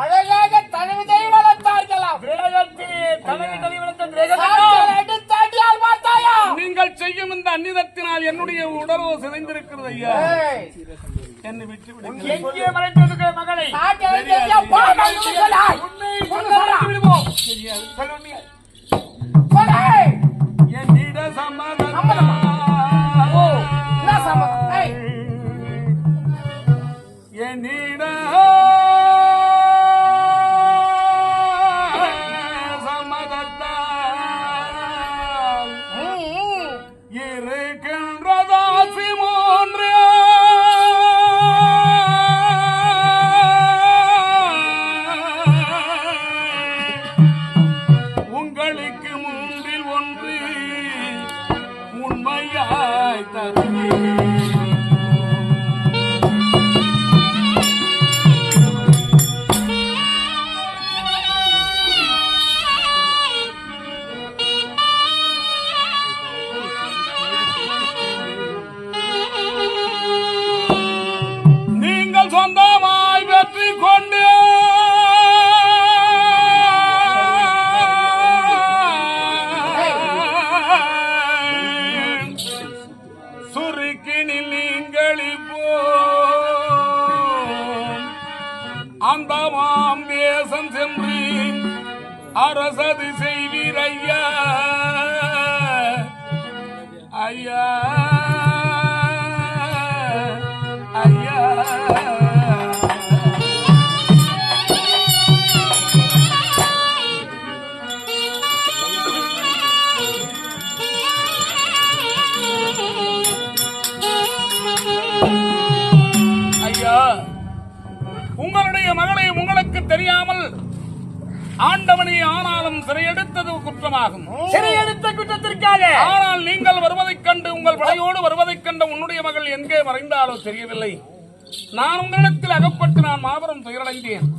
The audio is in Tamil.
அழகாக தழுவிதை வளர்த்தார்களாம் கிரகத்திலே தலைவி தலை வளர்த்த கிரகம் சாட்சிகள் அடித்தாட்டியால் பார்த்தாயா? நீங்கள் செய்யும் இந்த அந்நிதத்தினால் என்னுடைய உடலோ சிதைந்திருக்கிறது ஐயா. என்னை விட்டு விடுங்கள். எங்கே மறைந்திருக்கிற மகளை? சாட்சிகள் தெரியா போகாமல் சம்மதத்தால் ம், ம். இருக்கின்றதாசி மூன்று உங்களுக்கு மூன்றில் ஒன்று உண்மையாய் தருகிறேன் கொண்டு. சுருக்கினில் நீங்கள் அந்த மாம் தேசம் சென்று அரசது உங்களுடைய மகளை உங்களுக்கு தெரியாமல் ஆண்டவனை ஆனாலும் சிறையெடுத்தது குற்றமாகும். சிறை எடுத்த குற்றத்திற்காக. ஆனால் நீங்கள் வருவதைக் கண்டு உங்கள் படையோடு வருவதைக் கண்ட உன்னுடைய மகள் எங்கே மறைந்தாலோ தெரியவில்லை. நான் உங்களிடத்தில் அகப்பட்டு நான் மாபெரும் துயரடைந்தேன்.